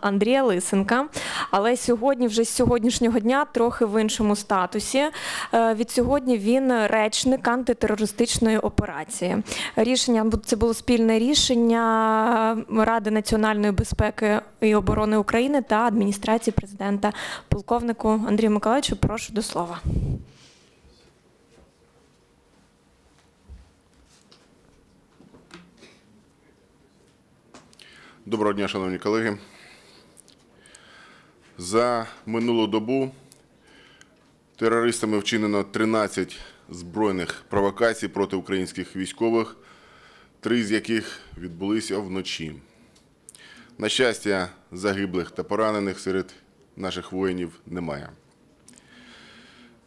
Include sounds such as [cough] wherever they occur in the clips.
Андрія Лисенка. Але сьогодні, вже з сьогоднішнього дня, трохи в іншому статусі. Е, Від сьогодні він речник антитерористичної операції. Рішення це було спільне рішення Ради національної безпеки і оборони України та адміністрації президента полковнику Андрію Миколаївичу. Прошу до слова. Доброго дня, шановні колеги. За минулу добу терористами вчинено 13 збройних провокацій проти українських військових, три з яких відбулися вночі. На щастя, загиблих та поранених серед наших воїнів немає.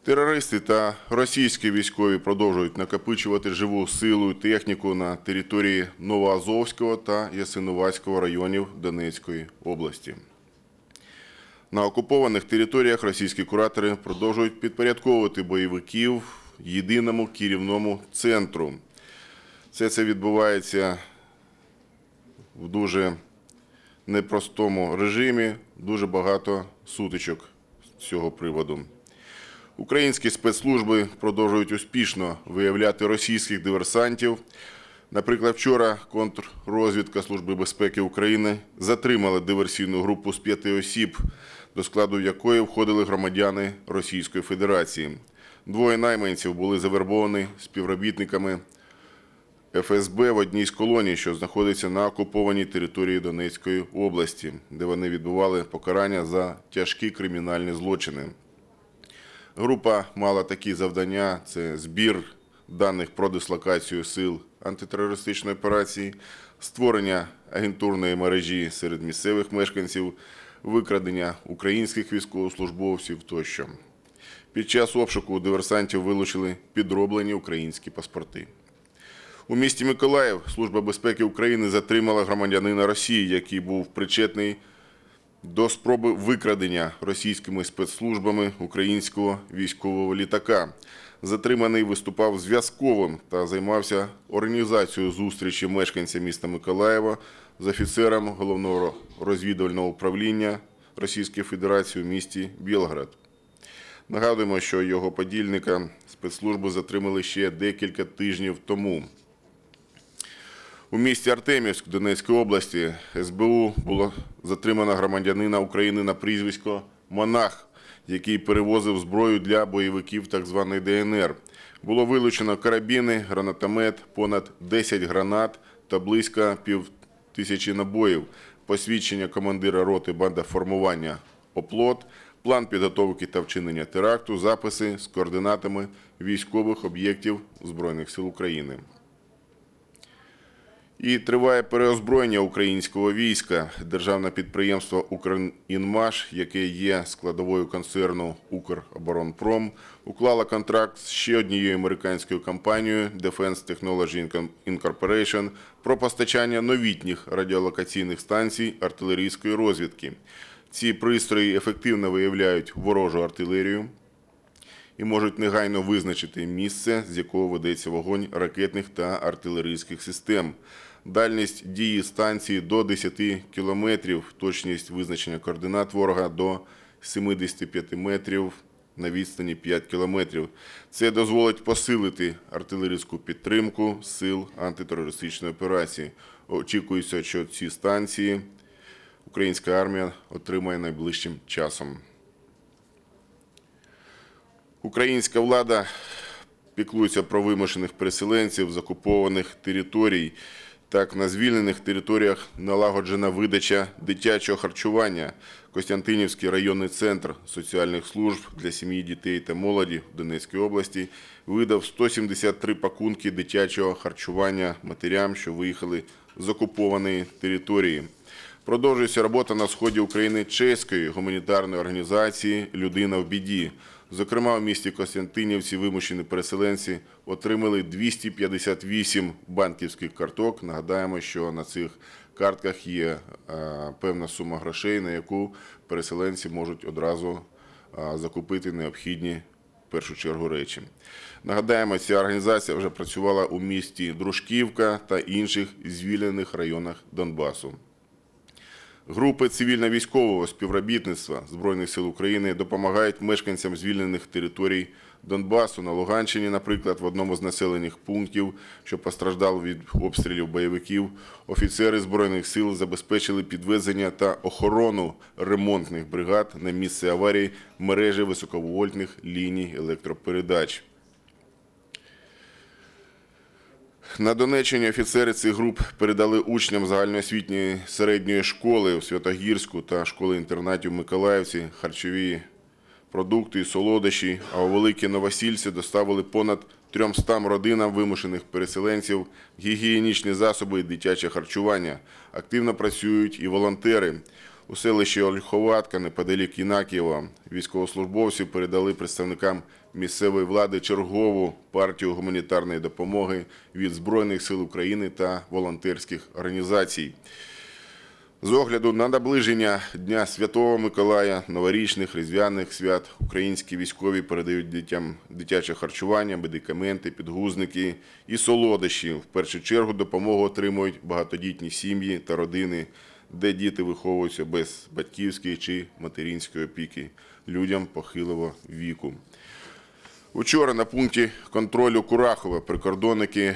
Терористи та російські військові продовжують накопичувати живу силу і техніку на території Новоазовського та Ясинуватського районів Донецької області. На окупованих територіях російські куратори продовжують підпорядковувати бойовиків єдиному керівному центру. Все це відбувається в дуже непростому режимі, дуже багато сутичок з цього приводу. Українські спецслужби продовжують успішно виявляти російських диверсантів. Наприклад, вчора контррозвідка Служби безпеки України затримала диверсійну групу з п'яти осіб, до складу якої входили громадяни Російської Федерації. Двоє найманців були завербовані співробітниками ФСБ в одній з колоній, що знаходиться на окупованій території Донецької області, де вони відбували покарання за тяжкі кримінальні злочини. Група мала такі завдання: це збір даних про дислокацію сил антитерористичної операції, створення агентурної мережі серед місцевих мешканців, викрадення українських військовослужбовців тощо. Під час обшуку диверсантів вилучили підроблені українські паспорти. У місті Миколаїв Служба безпеки України затримала громадянина Росії, який був причетний до спроби викрадення російськими спецслужбами українського військового літака. Затриманий виступав зв'язковим та займався організацією зустрічі мешканця міста Миколаєва з офіцером головного розвідувального управління Російської Федерації у місті Білград. Нагадуємо, що його подільника спецслужби затримали ще декілька тижнів тому. У місті Артемівськ Донецької області СБУ було затримано громадянина України на прізвисько Монах, який перевозив зброю для бойовиків так званої ДНР. Було вилучено карабіни, гранатомет, понад 10 гранат та близько пів тисячі набоїв, посвідчення командира роти бандоформування «Оплот», план підготовки та вчинення теракту, записи з координатами військових об'єктів Збройних сил України. І триває переозброєння українського війська. Державне підприємство «Укрінмаш», яке є складовою концерну «Укроборонпром», уклало контракт з ще однією американською компанією Defense Technology Incorporation про постачання новітніх радіолокаційних станцій артилерійської розвідки. Ці пристрої ефективно виявляють ворожу артилерію і можуть негайно визначити місце, з якого ведеться вогонь ракетних та артилерійських систем. Дальність дії станції до 10 кілометрів, точність визначення координат ворога до 75 метрів на відстані 5 кілометрів. Це дозволить посилити артилерійську підтримку сил антитерористичної операції. Очікується, що ці станції українська армія отримає найближчим часом. Українська влада піклується про вимушених переселенців з окупованих територій. Так, на звільнених територіях налагоджена видача дитячого харчування. Костянтинівський районний центр соціальних служб для сім'ї, дітей та молоді в Донецькій області видав 173 пакунки дитячого харчування матерям, що виїхали з окупованої території. Продовжується робота на сході України чеської гуманітарної організації Людина в біді. Зокрема, у місті Костянтинівці вимушені переселенці отримали 258 банківських карток. Нагадаємо, що на цих картках є е, певна сума грошей, на яку переселенці можуть одразу е, закупити необхідні в першу чергу речі. Нагадаємо, ця організація вже працювала у місті Дружківка та інших звільнених районах Донбасу. Групи цивільно-військового співробітництва Збройних сил України допомагають мешканцям звільнених територій Донбасу на Луганщині, наприклад, в одному з населених пунктів, що постраждав від обстрілів бойовиків. Офіцери Збройних сил забезпечили підвезення та охорону ремонтних бригад на місце аварії мережі високовольтних ліній електропередач. На Донеччині офіцери цих груп передали учням загальноосвітньої середньої школи у Святогірську та школи-інтернатів в Миколаївці харчові продукти і солодощі, а у Великі Новосільці доставили понад 300 родинам вимушених переселенців гігієнічні засоби і дитяче харчування. Активно працюють і волонтери. У селищі Ольховатка, неподалік Інакієва, військовослужбовці передали представникам місцевої влади чергову партію гуманітарної допомоги від Збройних сил України та волонтерських організацій. З огляду на наближення Дня Святого Миколая, новорічних, різдвяних свят, українські військові передають дітям дитяче харчування, медикаменти, підгузники і солодощі. В першу чергу допомогу отримують багатодітні сім'ї та родини, де діти виховуються без батьківської чи материнської опіки, людям похилого віку. Учора на пункті контролю Курахова прикордонники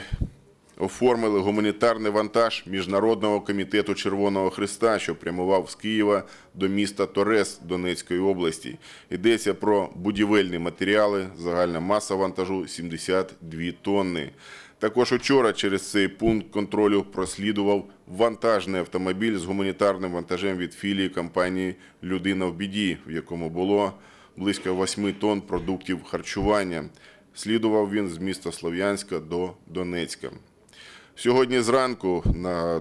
оформили гуманітарний вантаж Міжнародного комітету Червоного Христа, що прямував з Києва до міста Торес Донецької області. Йдеться про будівельні матеріали, загальна маса вантажу 72 тонни. Також учора через цей пункт контролю прослідував вантажний автомобіль з гуманітарним вантажем від філії компанії Людина в біді, в якому було близько 8 тонн продуктів харчування. Слідував він з міста Слов'янська до Донецька. Сьогодні зранку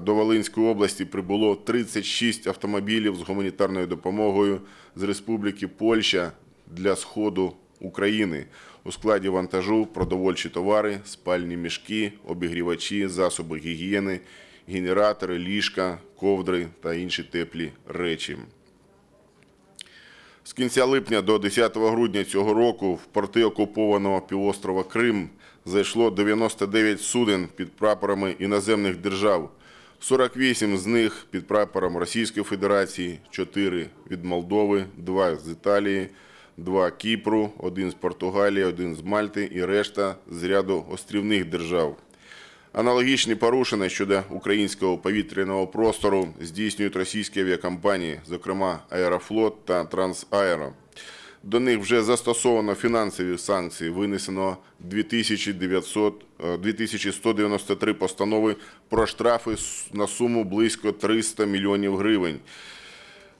до Волинської області прибуло 36 автомобілів з гуманітарною допомогою з Республіки Польща для Сходу України. У складі вантажу продовольчі товари, спальні мішки, обігрівачі, засоби гігієни, генератори, ліжка, ковдри та інші теплі речі. З кінця липня до 10 грудня цього року в порти окупованого півострова Крим зайшло 99 суден під прапорами іноземних держав. 48 з них під прапором Російської Федерації, 4 від Молдови, 2 з Італії, 2 Кіпру, 1 з Португалії, 1 з Мальти і решта з ряду острівних держав. Аналогічні порушення щодо українського повітряного простору здійснюють російські авіакомпанії, зокрема Аерофлот та Трансаеро. До них вже застосовано фінансові санкції, винесено 2900, е, 2193 постанови про штрафи на суму близько 300 мільйонів гривень.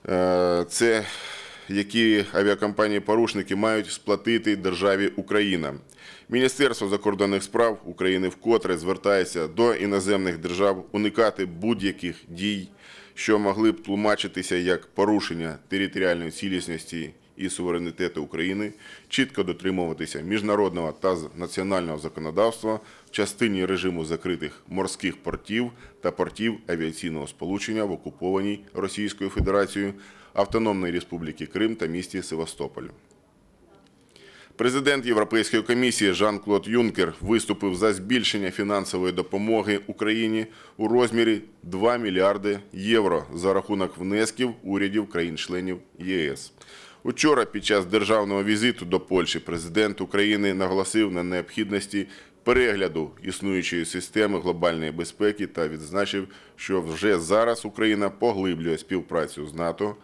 Е, Це які авіакомпанії-порушники мають сплатити державі Україна. Міністерство закордонних справ України вкотре звертається до іноземних держав уникати будь-яких дій, що могли б тлумачитися як порушення територіальної цілісності і суверенітету України, чітко дотримуватися міжнародного та національного законодавства в частині режиму закритих морських портів та портів авіаційного сполучення в окупованій Російською Федерацією Автономної Республіки Крим та місті Севастополь. Президент Європейської комісії Жан-Клод Юнкер виступив за збільшення фінансової допомоги Україні у розмірі 2 мільярди євро за рахунок внесків урядів країн-членів ЄС. Учора під час державного візиту до Польщі президент України наголосив на необхідності перегляду існуючої системи глобальної безпеки та відзначив, що вже зараз Україна поглиблює співпрацю з НАТО,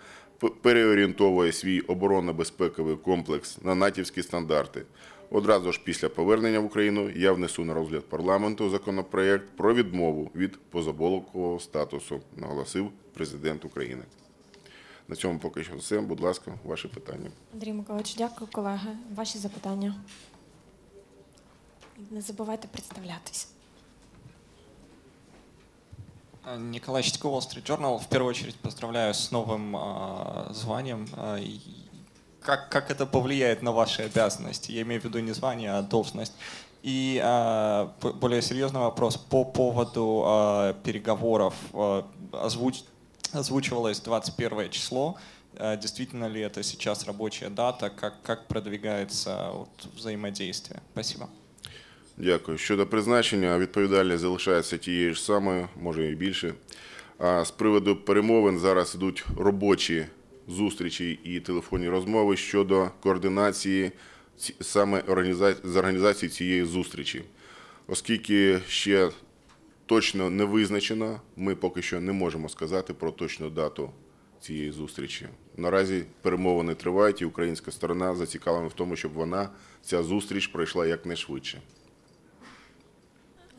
переорієнтовує свій оборонно-безпековий комплекс на натівські стандарти. Одразу ж після повернення в Україну я внесу на розгляд парламенту законопроект про відмову від позаболокового статусу, наголосив президент України. На цьому поки що все. Будь ласка, ваші питання. Андрій Миколаївич, дякую, колеги. Ваші запитання. Не забувайте представлятись. Николай Щитко, Wall Street Journal. В первую очередь поздравляю с новым а, званием. А, как, как это повлияет на ваши обязанности? Я имею в виду не звание, а должность. И п- более серьезный вопрос по поводу а, переговоров. Озвуч- озвучивалось 21 число. А, Действительно ли это сейчас рабочая дата? Как, как продвигается вот, взаимодействие? Спасибо. Дякую. Щодо призначення, відповідальність залишається тією ж самою, може і більше. А з приводу перемовин зараз йдуть робочі зустрічі і телефонні розмови щодо координації саме з організації цієї зустрічі. Оскільки ще точно не визначено, ми поки що не можемо сказати про точну дату цієї зустрічі. Наразі перемовини тривають, і українська сторона зацікавлена в тому, щоб вона, ця зустріч, пройшла якнайшвидше.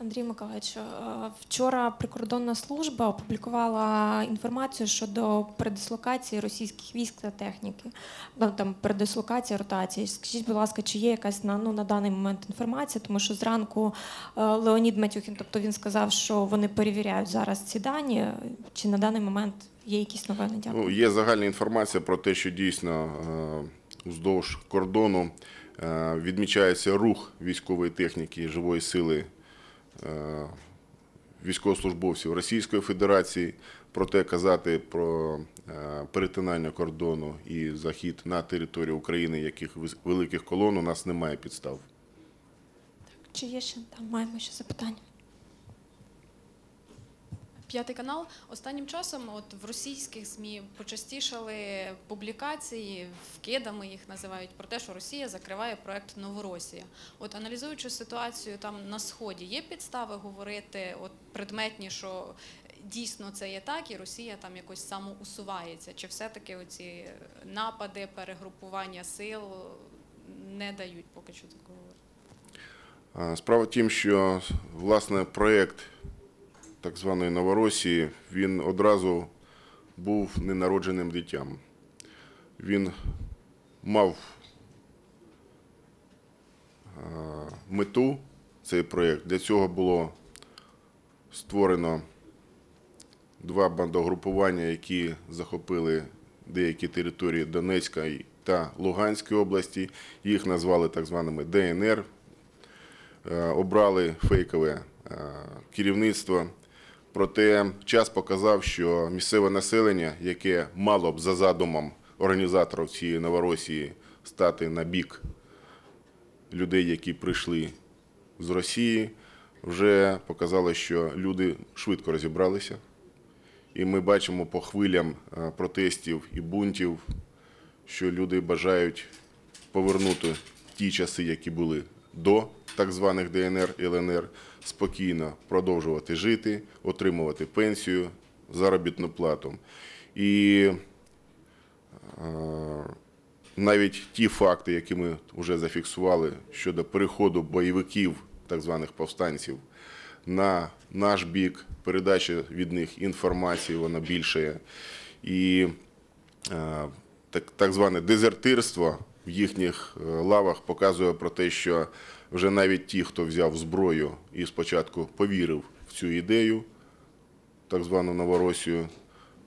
Андрій Миколаївич, е, вчора прикордонна служба опублікувала інформацію щодо передислокації російських військ та техніки. Ну, там передислокація, ротація. Скажіть, будь ласка, чи є якась на, ну, на даний момент інформація? Тому що зранку е, Леонід Матюхін, тобто він сказав, що вони перевіряють зараз ці дані. Чи на даний момент є якісь новини? Дякую. Ну, є загальна інформація про те, що дійсно вздовж кордону е, відмічається рух військової техніки, живої сили військовослужбовців Російської Федерації. Проте казати про е, перетинання кордону і захід на територію України, яких великих колон у нас немає підстав. Чи є ще там маємо ще запитання? П'ятий канал. Останнім часом, от в російських ЗМІ почастішали публікації, вкидами їх називають про те, що Росія закриває проект Новоросія. От аналізуючи ситуацію там на сході, є підстави говорити от предметні, що дійсно це є так, і Росія там якось самоусувається? Чи все-таки оці напади, перегрупування сил не дають поки що такого? Справа тім, що власне проєкт так званої Новоросії він одразу був ненародженим дитям. Він мав мету цей проєкт. Для цього було створено два бандогрупування, які захопили деякі території Донецька та Луганської області. Їх назвали так званими ДНР е, обрали фейкове е, керівництво. Проте час показав, що місцеве населення, яке мало б за задумом організаторів цієї Новоросії стати на бік людей, які прийшли з Росії, вже показало, що люди швидко розібралися. І ми бачимо по хвилям е, протестів і бунтів, що люди бажають повернути ті часи, які були до так званих ДНР і ЛНР, спокійно продовжувати жити, отримувати пенсію, заробітну плату. І е, навіть ті факти, які ми вже зафіксували щодо переходу бойовиків, так званих повстанців, на наш бік, передача від них інформації, вона більше. І е, так, так зване дезертирство в їхніх е, лавах показує про те, що вже навіть ті, хто взяв зброю і спочатку повірив в цю ідею, так звану Новоросію,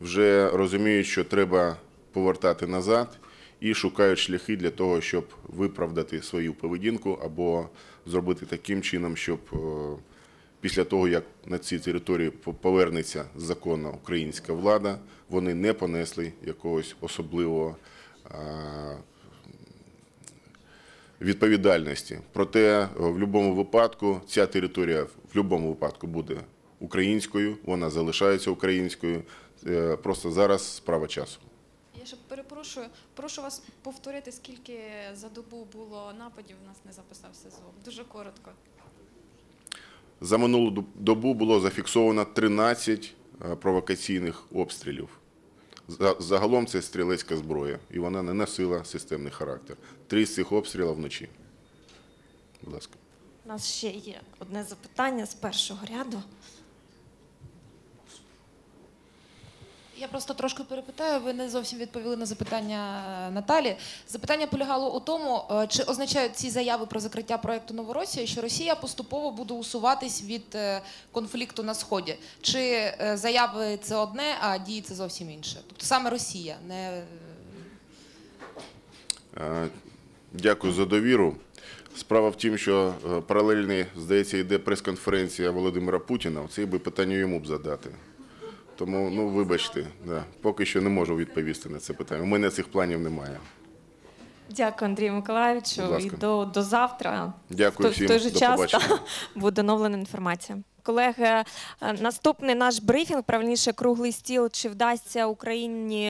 вже розуміють, що треба повертати назад і шукають шляхи для того, щоб виправдати свою поведінку або зробити таким чином, щоб е, після того, як на цій території повернеться законна українська влада, вони не понесли якогось особливого відповідальності. Проте е, в будь-якому випадку ця територія в будь-якому випадку буде українською, вона залишається українською. Е, Просто зараз справа часу. Я ще перепрошую, прошу вас повторити, скільки за добу було нападів. У нас не записався звук. Дуже коротко. За минулу доб- добу було зафіксовано 13 е, провокаційних обстрілів. За- Загалом це стрілецька зброя, і вона не носила системний характер. Три з цих обстрілів вночі. Будь ласка. У нас ще є одне запитання з першого ряду. Я просто трошки перепитаю. Ви не зовсім відповіли на запитання е, Наталі. Запитання полягало у тому, е, чи означають ці заяви про закриття проекту Новоросія, що Росія поступово буде усуватись від е, конфлікту на сході, чи заяви це одне, а дії це зовсім інше. Тобто саме Росія, не Дякую за довіру. Справа в тім, що паралельно, здається, йде прес-конференція Володимира Путіна. Це би питання йому б задати. Тому, ну, вибачте, да, поки що не можу відповісти на це питання. У мене цих планів немає. Дякую, Андрію Миколаївичу. Будь ласка. І до, до завтра. Дякую в той, всім. в той же До час побачення. та, [laughs] буде оновлена інформація. колеги, е, наступний наш брифінг, правильніше круглий стіл, чи вдасться Україні